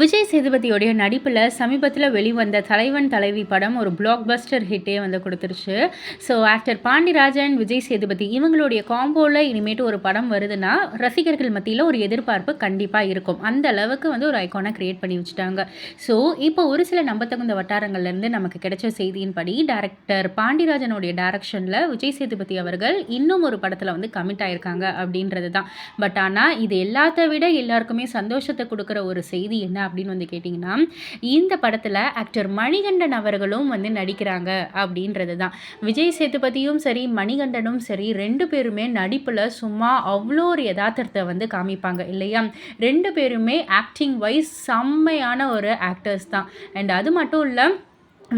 விஜய் சேதுபதியோடைய நடிப்பில் சமீபத்தில் வெளிவந்த தலைவன் தலைவி படம் ஒரு பிளாக் பஸ்டர் ஹிட்டே வந்து கொடுத்துருச்சு. ஸோ ஆக்டர் பாண்டிராஜன் விஜய் சேதுபதி இவங்களுடைய காம்போவில் இனிமேட்டு ஒரு படம் வருதுன்னா ரசிகர்கள் மத்தியில் ஒரு எதிர்பார்ப்பு கண்டிப்பாக இருக்கும். அந்த அளவுக்கு வந்து ஒரு ஐக்கானை க்ரியேட் பண்ணி வச்சுட்டாங்க. ஸோ இப்போ ஒரு சில நம்பத்தகுந்த வட்டாரங்கள்லேருந்து நமக்கு கிடைச்ச செய்தியின்படி டேரக்டர் பாண்டிராஜனுடைய டேரக்ஷனில் விஜய் சேதுபதி அவர்கள் இன்னும் ஒரு படத்தில் வந்து கமிட் ஆயிருக்காங்க அப்படின்றது தான் பட் ஆனால் இது எல்லாத்த விட எல்லாருக்குமே சந்தோஷத்தை கொடுக்குற ஒரு செய்தி என்ன அப்படின்னு வந்து கேட்டிங்கன்னா இந்த படத்தில் ஆக்டர் மணிகண்டன் அவர்களும் வந்து நடிக்கிறாங்க அப்படின்றது தான் விஜய் சேதுபதியும் சரி மணிகண்டனும் சரி ரெண்டு பேருமே நடிப்பில் சும்மா அவ்வளோ ஒரு யதார்த்தத்தை வந்து காமிப்பாங்க இல்லையா? ரெண்டு பேருமே ஆக்டிங் வைஸ் செம்மையான ஒரு ஆக்டர்ஸ் தான். அண்ட் அது மட்டும் இல்லை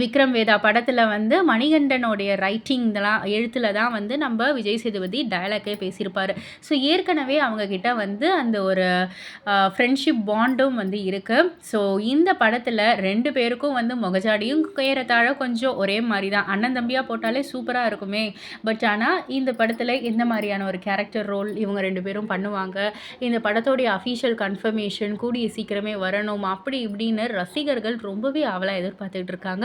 விக்ரம் வேதா படத்தில் வந்து மணிகண்டனுடைய ரைட்டிங் இதெல்லாம் எழுத்தில் தான் வந்து நம்ம விஜய் சேதுபதி டயலாக்கே பேசியிருப்பார். ஸோ ஏற்கனவே அவங்கக்கிட்ட வந்து அந்த ஒரு ஃப்ரெண்ட்ஷிப் பாண்டும் வந்து இருக்குது ஸோ இந்த படத்தில் ரெண்டு பேருக்கும் வந்து முகஜாடியும் ஏறத்தாழ கொஞ்சம் ஒரே மாதிரி தான். அண்ணன் தம்பியாக போட்டாலே சூப்பராக இருக்குமே. பட் ஆனால் இந்த படத்தில் எந்த மாதிரியான ஒரு கேரக்டர் ரோல் இவங்க ரெண்டு பேரும் பண்ணுவாங்க? இந்த படத்தோடைய அஃபீஷியல் கன்ஃபர்மேஷன் கூடிய சீக்கிரமே வரணும். அப்படி இப்படின்னு ரசிகர்கள் ரொம்பவே அவலாக எதிர்பார்த்துட்டு இருக்காங்க.